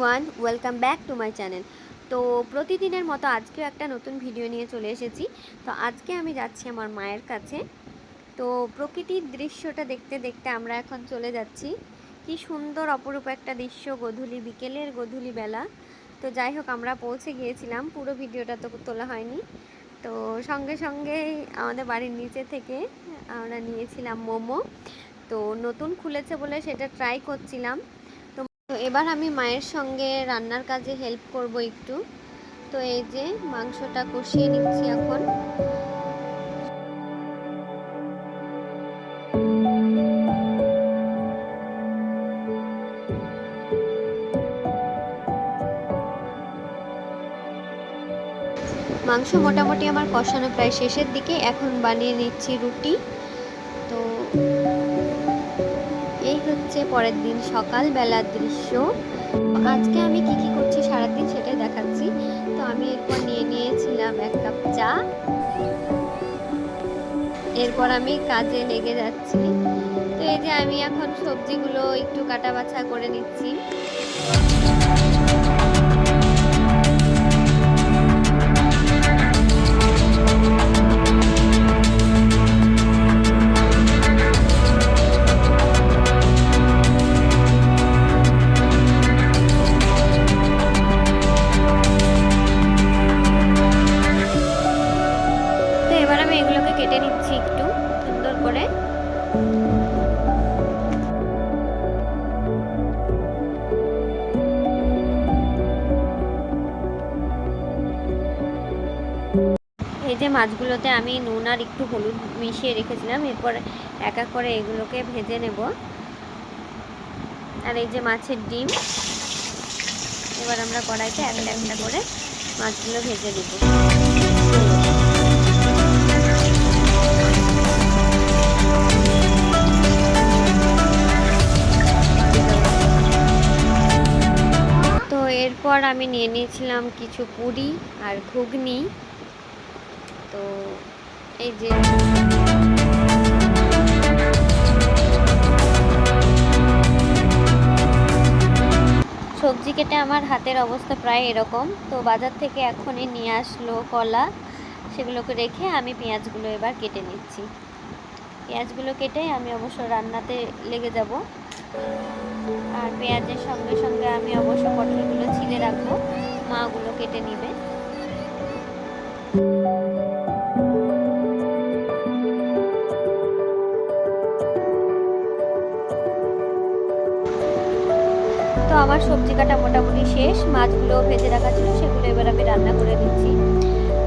Everyone welcome back to my channel তো প্রতিদিনের মতো আজকেও একটা নতুন ভিডিও নিয়ে চলে এসেছি। তো আজকে আমি যাচ্ছি আমার মায়ের কাছে। তো প্রকৃতির দৃশ্যটা দেখতে দেখতে আমরা এখন চলে যাচ্ছি। কি সুন্দর অপরূপ একটা দৃশ্য, গধূলি, বিকেলের গধূলি বেলা। তো যাই হোক, আমরা পৌঁছে গিয়েছিলাম। পুরো ভিডিওটা তো তোলা হয়নি। তো সঙ্গে সঙ্গেই আমাদের বাড়ির নিচে থেকে আমরা নিয়েছিলাম মোমো। তো নতুন খুলেছে বলে সেটা ট্রাই করছিলাম। এবার আমি মায়ের সঙ্গে রান্নার কাজে হেল্প করব একটু। তো এই যে মাংসটা কষিয়ে নিচ্ছি এখন। মাংস মোটামুটি আমার কষানো প্রায় শেষের দিকে। এখন বানিয়ে নিচ্ছি রুটি। তো হচ্ছে পরের দিন সকালবেলার দৃশ্য। আজকে আমি কি কি করছি সারাদিন সেটাই দেখাচ্ছি। তো আমি এরপর নিয়ে নিয়েছিলাম এক কাপ চা। এরপর আমি কাজে লেগে যাচ্ছি। তো এই যে আমি এখন সবজিগুলো একটু কাটা বাছা করে নিচ্ছি। যে মাছগুলোতে আমি নুন আর একটু হলুদ মিশিয়ে রেখেছিলাম, এরপর এক এক করে এগুলোকে ভেজে নেব। আর এই যে মাছের ডিম, এবার আমরা কড়াইতে একটা একটা করে মাছগুলো ভেজে তো এরপর আমি নিয়ে নিয়েছিলাম কিছু পুরি আর ঘুগনি। তো এই যে সবজি কেটে আমার হাতের অবস্থা প্রায় এরকম। তো বাজার থেকে এখনই নিয়ে আসলো কলা, সেগুলোকে রেখে আমি পেঁয়াজগুলো এবার কেটে নিচ্ছি। পেঁয়াজগুলো কেটে আমি অবশ্য রান্নাতে লেগে যাব। আর পেঁয়াজের সঙ্গে সঙ্গে আমি অবশ্য পটলগুলো ছিলে রাখব। মাগুলো কেটে নিবে। আমার সবজি কাটা মোটামুটি শেষ, মাছগুলো ভেজে রাখা ছিল, সেগুলো এবার আমি রান্না করে দিচ্ছি।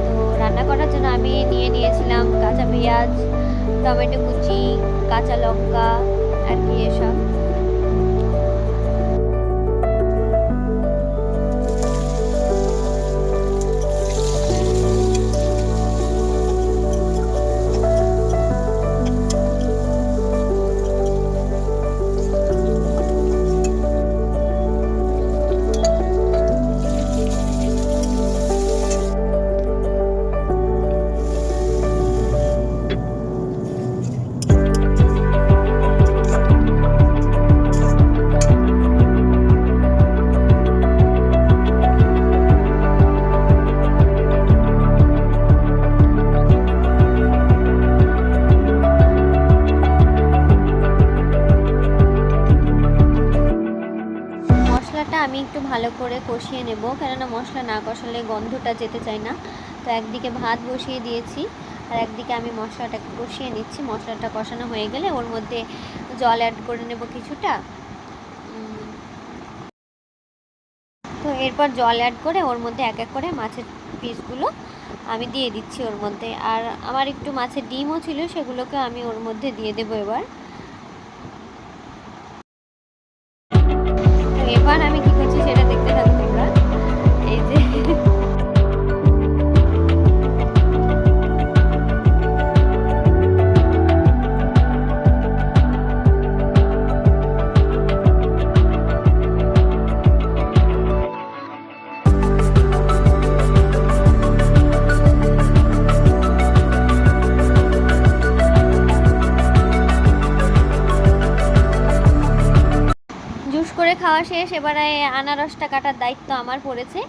তো রান্না করার জন্য আমি নিয়ে নিয়েছিলাম কাঁচা পেঁয়াজ, টমেটো কুচি, কাঁচা লঙ্কা, আর কি এসব। ভালো করে কষিয়ে নেব, কেননা মশলা না কষালে গন্ধটা যেতে চায় না। তো একদিকে ভাত বসিয়ে দিয়েছি, আর একদিকে আমি মশলাটাকে কষিয়ে নিচ্ছি। মশলাটা কষানো হয়ে গেলে ওর মধ্যে জল অ্যাড করে নেব কিছুটা। তো এরপর জল অ্যাড করে ওর মধ্যে এক এক করে মাছের পিসগুলো আমি দিয়ে দিচ্ছি ওর মধ্যে। আর আমার একটু মাছের ডিমও ছিল, সেগুলোকে আমি ওর মধ্যে দিয়ে দেবো এবার। এবার আমি খাওয়া শেষ, এবারে আনারসটা কাটার দায়িত্ব আমার পড়েছে।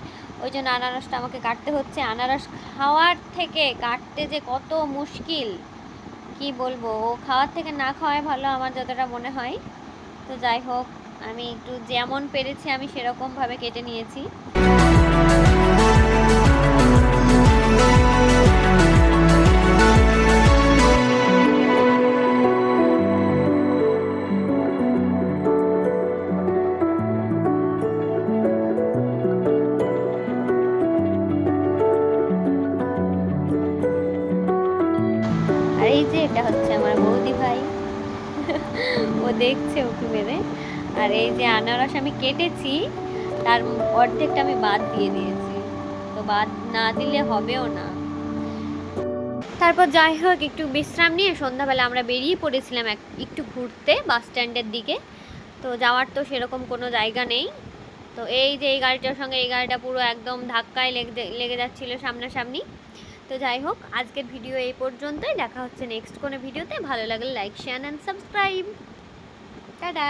ওই জন্য আনারসটা আমাকে কাটতে হচ্ছে। আনারস খাওয়ার থেকে কাটতে যে কত মুশকিল, কি বলব? ও খাওয়ার থেকে না খাওয়াই ভালো আমার যতটা মনে হয়। তো যাই হোক, আমি একটু যেমন পেরেছি আমি সেরকমভাবে কেটে নিয়েছি। আমার বৌদি ভাই। ও দেখছে ওকে মেরে। আর এই যে আনারস আমি কেটেছি, তার অর্ধেকটা আমি বাদ দিয়ে দিয়েছি। তো বাদ না দিলে হবেও না। তারপর যাই হোক, একটু বিশ্রাম নিয়ে সন্ধ্যাবেলা আমরা বেরিয়ে পড়েছিলাম এক একটু ঘুরতে বাস স্ট্যান্ডের দিকে। তো যাওয়ার তো সেরকম কোনো জায়গা নেই। তো এই যে এই গাড়িটার সঙ্গে এই গাড়িটা পুরো একদম ধাক্কায় লেগে লেগে যাচ্ছিল সামনাসামনি। তো যাই হোক, আজকের ভিডিও এই পর্যন্তই। দেখা হচ্ছে নেক্সট কোনো ভিডিওতে। ভালো লাগলে like share and subscribe tata!